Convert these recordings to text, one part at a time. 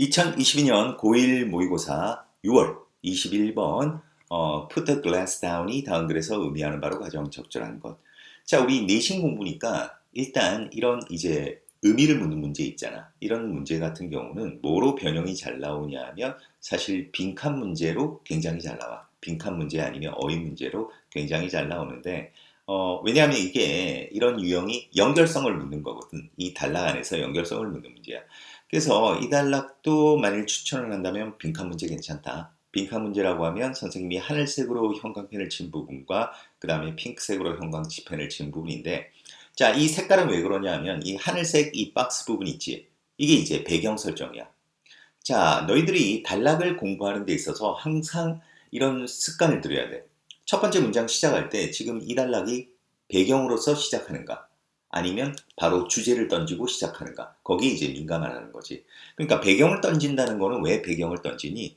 2022년 고1 모의고사 6월 21번 어, put the glass down이 다음 글에서 의미하는 바로 가장 적절한 것. 자, 우리 내신 공부니까 일단 이런 이제 의미를 묻는 문제 있잖아. 이런 문제 같은 경우는 뭐로 변형이 잘 나오냐 하면 사실 빈칸 문제로 굉장히 잘 나와. 빈칸 문제 아니면 어휘 문제로 굉장히 잘 나오는데 어, 왜냐하면 이게 이런 유형이 연결성을 묻는 거거든. 이 단락 안에서 연결성을 묻는 문제야. 그래서 이 단락도 만일 추천을 한다면 빈칸 문제 괜찮다. 빈칸 문제라고 하면 선생님이 하늘색으로 형광펜을 친 부분과 그 다음에 핑크색으로 형광펜을 친 부분인데 자, 이 색깔은 왜 그러냐 하면 이 하늘색 이 박스 부분 있지. 이게 이제 배경 설정이야. 자, 너희들이 단락을 공부하는 데 있어서 항상 이런 습관을 들여야 돼. 첫 번째 문장 시작할 때 지금 이 단락이 배경으로서 시작하는가? 아니면 바로 주제를 던지고 시작하는가? 거기에 이제 민감하다는 거지. 그러니까 배경을 던진다는 거는 왜 배경을 던지니?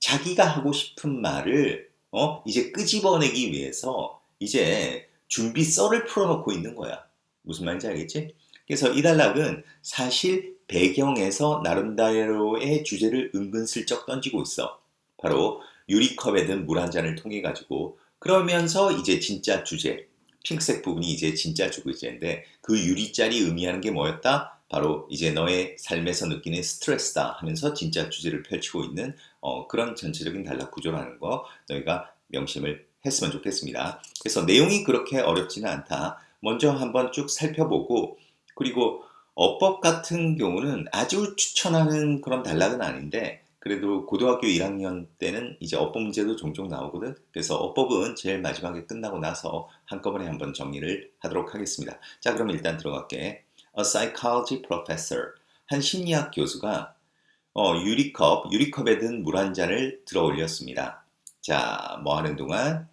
자기가 하고 싶은 말을 어 이제 끄집어내기 위해서 이제 준비 썰을 풀어놓고 있는 거야. 무슨 말인지 알겠지? 그래서 이 단락은 사실 배경에서 나름대로의 주제를 은근슬쩍 던지고 있어. 바로 유리컵에 든 물 한 잔을 통해 가지고 그러면서 이제 진짜 주제, 핑크색 부분이 이제 진짜 주제인데 그 유리잔이 의미하는 게 뭐였다? 바로 이제 너의 삶에서 느끼는 스트레스다 하면서 진짜 주제를 펼치고 있는 어, 그런 전체적인 단락 구조라는 거 너희가 명심을 했으면 좋겠습니다. 그래서 내용이 그렇게 어렵지는 않다. 먼저 한번 쭉 살펴보고 그리고 어법 같은 경우는 아주 추천하는 그런 단락은 아닌데 그래도 고등학교 1학년 때는 이제 어법 문제도 종종 나오거든. 그래서 어법은 제일 마지막에 끝나고 나서 한꺼번에 한번 정리를 하도록 하겠습니다. 자, 그럼 일단 들어갈게. A psychology professor, 한 심리학 교수가 어, 유리컵, 유리컵에 든 물 한 잔을 들어 올렸습니다. 자, 뭐 하는 동안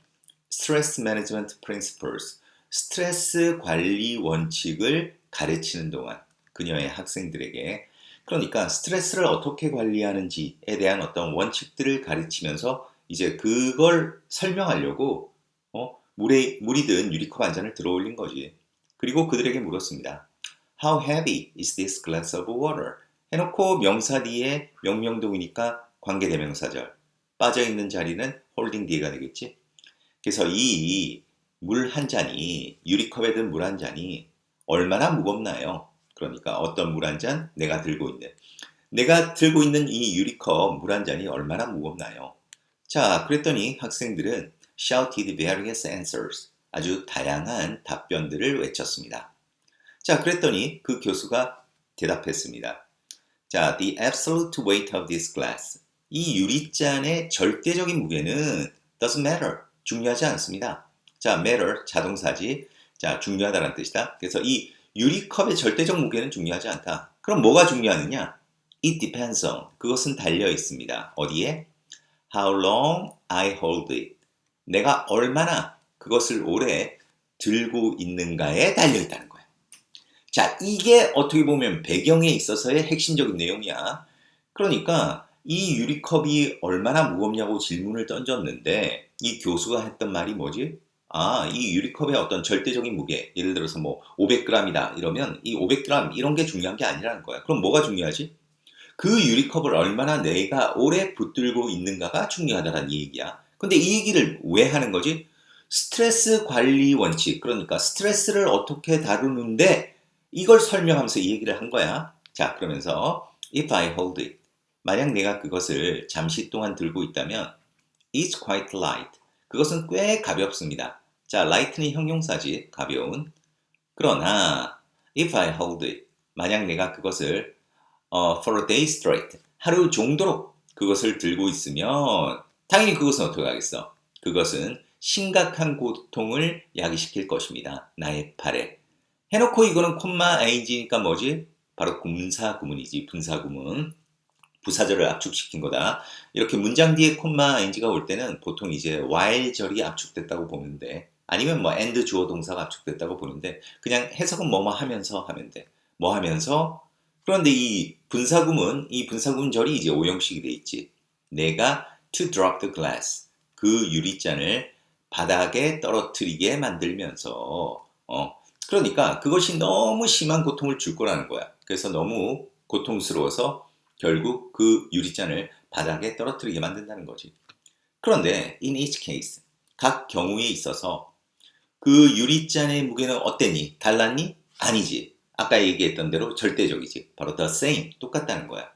stress management principles, 스트레스 관리 원칙을 가르치는 동안 그녀의 학생들에게 그러니까 스트레스를 어떻게 관리하는지에 대한 어떤 원칙들을 가르치면서 이제 그걸 설명하려고 어? 물에 물이 든 유리컵 한 잔을 들어 올린 거지. 그리고 그들에게 물었습니다. How heavy is this glass of water? 해놓고 명사 뒤에 명명동이니까 관계대명사절. 빠져있는 자리는 홀딩 뒤에가 되겠지. 그래서 이 물 한 잔이 유리컵에 든 물 한 잔이 얼마나 무겁나요? 그러니까 어떤 물 한 잔 내가 들고 있는 내가 들고 있는 이 유리컵 물 한 잔이 얼마나 무겁나요? 자, 그랬더니 학생들은 shouted various answers 아주 다양한 답변들을 외쳤습니다. 자, 그랬더니 그 교수가 대답했습니다. 자, the absolute weight of this glass. 이 유리잔의 절대적인 무게는 doesn't matter. 중요하지 않습니다. 자, matter 자동사지. 자, 중요하다는 뜻이다. 그래서 이 유리컵의 절대적 무게는 중요하지 않다. 그럼 뭐가 중요하느냐? It depends on. 그것은 달려 있습니다. 어디에? How long I hold it. 내가 얼마나 그것을 오래 들고 있는가에 달려 있다는 거야. 자, 이게 어떻게 보면 배경에 있어서의 핵심적인 내용이야. 그러니까 이 유리컵이 얼마나 무겁냐고 질문을 던졌는데 이 교수가 했던 말이 뭐지? 아, 이 유리컵의 어떤 절대적인 무게, 예를 들어서 뭐 500g이다 이러면 이 500g 이런 게 중요한 게 아니라는 거야. 그럼 뭐가 중요하지? 그 유리컵을 얼마나 내가 오래 붙들고 있는가가 중요하다는 얘기야. 근데 이 얘기를 왜 하는 거지? 스트레스 관리 원칙, 그러니까 스트레스를 어떻게 다루는데 이걸 설명하면서 이 얘기를 한 거야. 자, 그러면서 if I hold it, 만약 내가 그것을 잠시 동안 들고 있다면 it's quite light. 그것은 꽤 가볍습니다. 자, light는 형용사지, 가벼운. 그러나 if I hold it, 만약 내가 그것을 어, for a day straight, 하루 정도로 그것을 들고 있으면 당연히 그것은 어떻게 하겠어? 그것은 심각한 고통을 야기시킬 것입니다. 나의 팔에. 해놓고 이거는 콤마 ing니까 뭐지? 바로 분사 구문이지. 분사 구문. 부사절을 압축시킨 거다. 이렇게 문장 뒤에 콤마 ing가 올 때는 보통 이제 while절이 압축됐다고 보는데 아니면 뭐 and 주어 동사가 압축됐다고 보는데 그냥 해석은 뭐뭐 하면서 하면 돼. 뭐 하면서 그런데 이 분사구문, 이 분사구문 절이 이제 오형식이 돼 있지. 내가 to drop the glass 그 유리잔을 바닥에 떨어뜨리게 만들면서 어 그러니까 그것이 너무 심한 고통을 줄 거라는 거야. 그래서 너무 고통스러워서 결국 그 유리잔을 바닥에 떨어뜨리게 만든다는 거지. 그런데 in each case 각 경우에 있어서 그 유리잔의 무게는 어땠니? 달랐니? 아니지. 아까 얘기했던 대로 절대적이지. 바로 the same. 똑같다는 거야.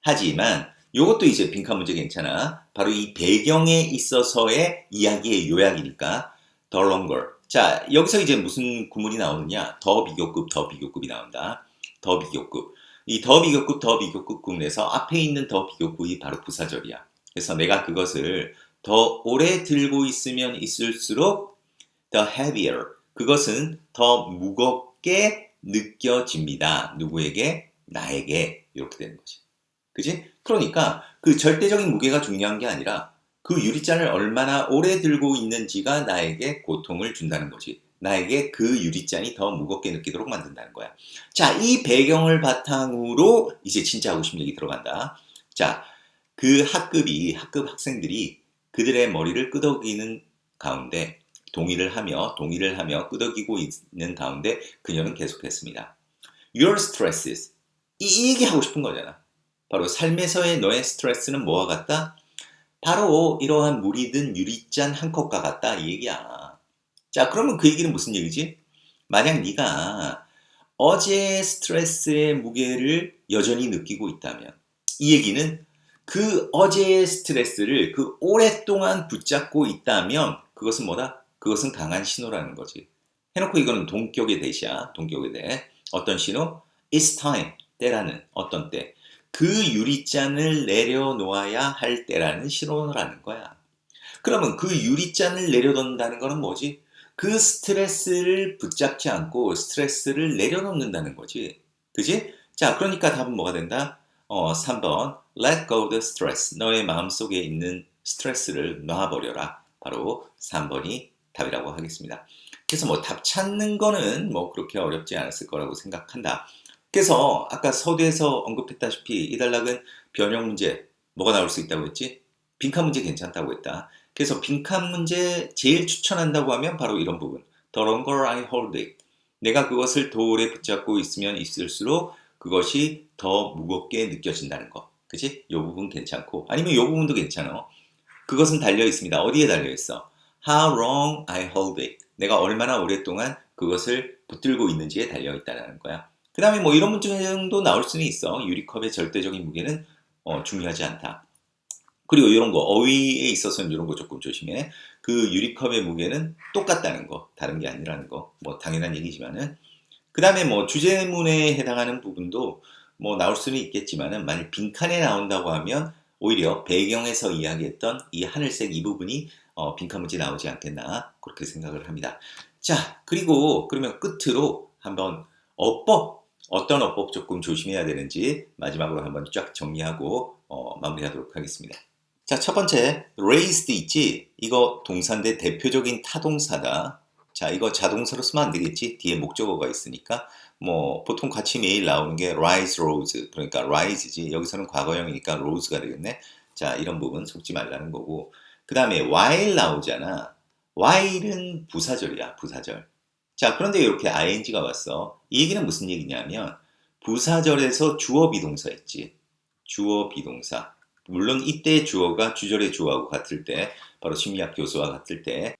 하지만 이것도 이제 빈칸 문제 괜찮아. 바로 이 배경에 있어서의 이야기의 요약이니까 the longer. 자, 여기서 이제 무슨 구문이 나오느냐? 더 비교급, 더 비교급이 나온다. 더 비교급. 이 더 비교급, 더 비교급 구문에서 앞에 있는 더 비교급이 바로 부사절이야. 그래서 내가 그것을 더 오래 들고 있으면 있을수록 the heavier. 그것은 더 무겁게 느껴집니다. 누구에게? 나에게. 이렇게 되는 거지. 그지? 그러니까 그 절대적인 무게가 중요한 게 아니라 그 유리잔을 얼마나 오래 들고 있는지가 나에게 고통을 준다는 거지. 나에게 그 유리잔이 더 무겁게 느끼도록 만든다는 거야. 자, 이 배경을 바탕으로 이제 진짜 하고 싶은 얘기 들어간다. 자, 그 학급이, 학급 학생들이 그들의 머리를 끄덕이는 가운데 동의를 하며, 동의를 하며 끄덕이고 있는 가운데 그녀는 계속했습니다. Your stresses. 이, 이 얘기 하고 싶은 거잖아. 바로 삶에서의 너의 스트레스는 뭐와 같다? 바로 이러한 물이 든 유리잔 한 컵과 같다 이 얘기야. 자, 그러면 그 얘기는 무슨 얘기지? 만약 네가 어제 스트레스의 무게를 여전히 느끼고 있다면 이 얘기는 그 어제의 스트레스를 그 오랫동안 붙잡고 있다면 그것은 뭐다? 그것은 강한 신호라는 거지. 해놓고 이거는 동격의 대시야. 동격의 대. 어떤 신호? It's time. 때라는 어떤 때. 그 유리잔을 내려놓아야 할 때라는 신호라는 거야. 그러면 그 유리잔을 내려놓는다는 거는 뭐지? 그 스트레스를 붙잡지 않고 스트레스를 내려놓는다는 거지. 그지? 자, 그러니까 답은 뭐가 된다? 어, 3번. Let go the stress. 너의 마음속에 있는 스트레스를 놔버려라. 바로 3번이 답이라고 하겠습니다. 그래서 뭐 답 찾는 거는 뭐 그렇게 어렵지 않았을 거라고 생각한다. 그래서 아까 서두에서 언급했다시피 이 단락은 변형 문제 뭐가 나올 수 있다고 했지? 빈칸 문제 괜찮다고 했다. 그래서 빈칸 문제 제일 추천한다고 하면 바로 이런 부분. The longer I hold it. 내가 그것을 더 오래 붙잡고 있으면 있을수록 그것이 더 무겁게 느껴진다는 거. 그치? 이 부분 괜찮고. 아니면 이 부분도 괜찮아. 그것은 달려 있습니다. 어디에 달려 있어? How long I hold it. 내가 얼마나 오랫동안 그것을 붙들고 있는지에 달려 있다는 거야. 그 다음에 뭐 이런 문제도 나올 수는 있어. 유리컵의 절대적인 무게는 어, 중요하지 않다. 그리고 이런 거 어휘에 있어서는 이런 거 조금 조심해. 그 유리컵의 무게는 똑같다는 거, 다른 게 아니라는 거. 뭐 당연한 얘기지만은 그 다음에 뭐 주제문에 해당하는 부분도 뭐 나올 수는 있겠지만은 만약 빈칸에 나온다고 하면 오히려 배경에서 이야기했던 이 하늘색 이 부분이 어, 빈칸 문제 나오지 않겠나 그렇게 생각을 합니다. 자 그리고 그러면 끝으로 한번 어법 어떤 어법 조금 조심해야 되는지 마지막으로 한번 쫙 정리하고 어, 마무리하도록 하겠습니다. 자, 첫 번째, raised 있지? 이거 동사인데 대표적인 타동사다. 자, 이거 자동사로 쓰면 안 되겠지? 뒤에 목적어가 있으니까. 뭐, 보통 같이 매일 나오는 게 rise, rose. 그러니까 rise지. 여기서는 과거형이니까 rose가 되겠네. 자, 이런 부분 속지 말라는 거고. 그 다음에 while 나오잖아. while은 부사절이야, 부사절. 자, 그런데 이렇게 ing가 왔어. 이 얘기는 무슨 얘기냐면 부사절에서 주어 비동사 있지. 주어 비동사. 물론 이때 주어가 주절의 주어하고 같을 때, 바로 심리학 교수와 같을 때,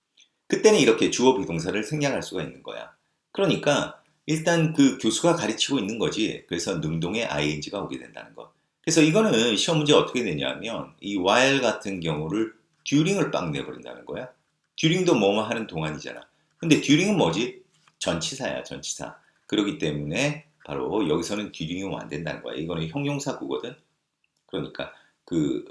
그때는 이렇게 주어 비동사를 생략할 수가 있는 거야. 그러니까 일단 그 교수가 가르치고 있는 거지. 그래서 능동의 ing가 오게 된다는 거. 그래서 이거는 시험 문제 어떻게 되냐면 이 while 같은 경우를 during을 빵 내버린다는 거야. during도 뭐뭐 하는 동안이잖아. 근데 during은 뭐지? 전치사야, 전치사. 그렇기 때문에 바로 여기서는 뒤링이 오면 안 된다는 거야. 이거는 형용사구거든. 그러니까 그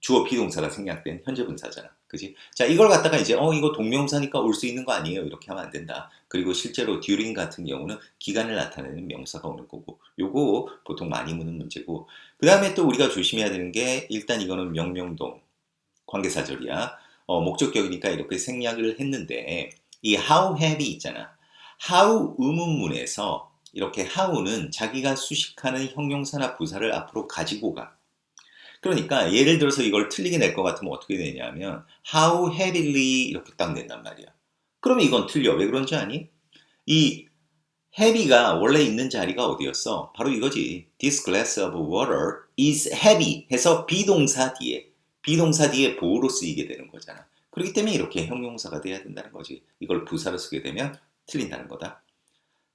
주어 비동사가 생략된 현재 분사잖아. 그지? 자, 이걸 갖다가 이제 어 이거 동명사니까 올 수 있는 거 아니에요. 이렇게 하면 안 된다. 그리고 실제로 during 같은 경우는 기간을 나타내는 명사가 오는 거고. 요거 보통 많이 묻는 문제고. 그다음에 또 우리가 조심해야 되는 게 일단 이거는 명명동 관계사절이야. 어, 목적격이니까 이렇게 생략을 했는데 이 how heavy 있잖아. How 의문문에서 이렇게 how는 자기가 수식하는 형용사나 부사를 앞으로 가지고 가. 그러니까 예를 들어서 이걸 틀리게 낼 것 같으면 어떻게 되냐면 how heavily 이렇게 딱 낸단 말이야. 그러면 이건 틀려. 왜 그런지 아니? 이 heavy가 원래 있는 자리가 어디였어? 바로 이거지. This glass of water is heavy 해서 비동사 뒤에 비동사 뒤에 보호로 쓰이게 되는 거잖아. 그렇기 때문에 이렇게 형용사가 돼야 된다는 거지. 이걸 부사로 쓰게 되면 틀린다는 거다.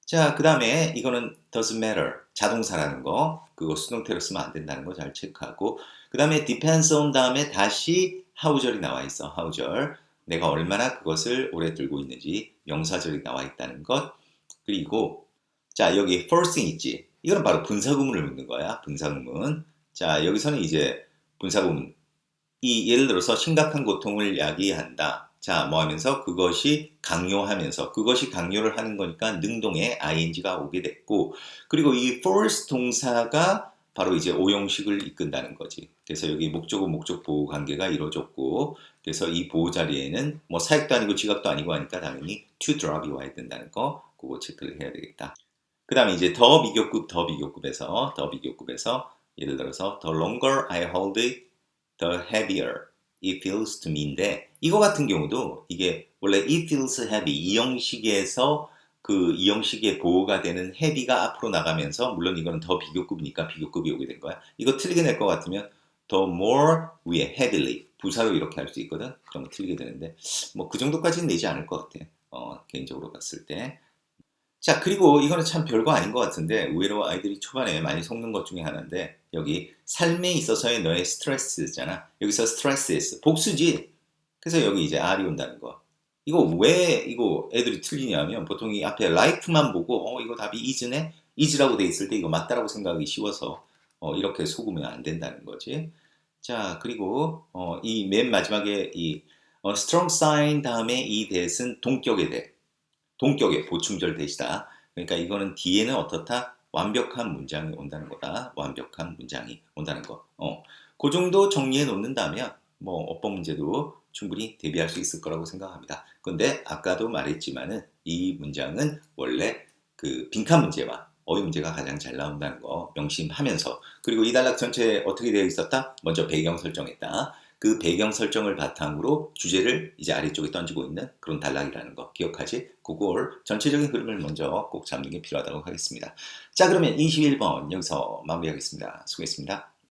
자, 그 다음에 이거는 doesn't matter. 자동사라는 거. 그거 수동태로 쓰면 안 된다는 거 잘 체크하고. 그 다음에 depends on 다음에 다시 how절이 나와 있어. how절. 내가 얼마나 그것을 오래 들고 있는지 명사절이 나와 있다는 것. 그리고 자, 여기 first 있지. 이거는 바로 분사구문을 묻는 거야. 분사구문. 자, 여기서는 이제 분사구문. 이 예를 들어서 심각한 고통을 야기한다. 자, 뭐 하면서 그것이 강요하면서 그것이 강요를 하는 거니까 능동에 ing가 오게 됐고 그리고 이 force 동사가 바로 이제 오형식을 이끈다는 거지. 그래서 여기 목적어 목적 보호 관계가 이루어졌고 그래서 이 보호 자리에는 뭐 사역도 아니고 지각도 아니고 하니까 당연히 to drop이 와야 된다는 거 그거 체크를 해야 되겠다. 그 다음에 이제 더 비교급 더 비교급에서 더 비교급에서 예를 들어서 the longer I hold it, the heavier it feels to me인데 이거 같은 경우도 이게 원래 it feels heavy 이 형식에서 그 이 형식의 보호가 되는 heavy가 앞으로 나가면서 물론 이거는 더 비교급이니까 비교급이 오게 된 거야. 이거 틀리게 낼것 같으면 the more 위에 heavily 부사로 이렇게 할 수 있거든. 그럼 틀리게 되는데 뭐 그 정도까지는 내지 않을 것 같아. 어, 개인적으로 봤을 때. 자 그리고 이거는 참 별거 아닌 것 같은데 의외로 아이들이 초반에 많이 속는 것 중에 하나인데 여기 삶에 있어서의 너의 스트레스잖아. 여기서 스트레스 복수지. 그래서 여기 이제 R이 온다는 거. 이거 왜 이거 애들이 틀리냐면 보통 이 앞에 like만 보고 어 이거 답이 is네? is라고 돼 있을 때 이거 맞다라고 생각하기 쉬워서 어, 이렇게 속으면 안 된다는 거지. 자 그리고 어, 이 맨 마지막에 이 어, strong sign 다음에 이 대은 동격의 대. 동격의 보충절 대시다. 그러니까 이거는 뒤에는 어떻다? 완벽한 문장이 온다는 거다. 완벽한 문장이 온다는 거. 어, 그 정도 정리해 놓는다면 뭐 어법 문제도 충분히 대비할 수 있을 거라고 생각합니다. 근데 아까도 말했지만은 이 문장은 원래 그 빈칸 문제와 어휘 문제가 가장 잘 나온다는 거 명심하면서 그리고 이 단락 전체에 어떻게 되어 있었다? 먼저 배경 설정했다. 그 배경 설정을 바탕으로 주제를 이제 아래쪽에 던지고 있는 그런 단락이라는 거 기억하지? 그걸 전체적인 흐름을 먼저 꼭 잡는 게 필요하다고 하겠습니다. 자 그러면 21번 여기서 마무리하겠습니다. 수고했습니다.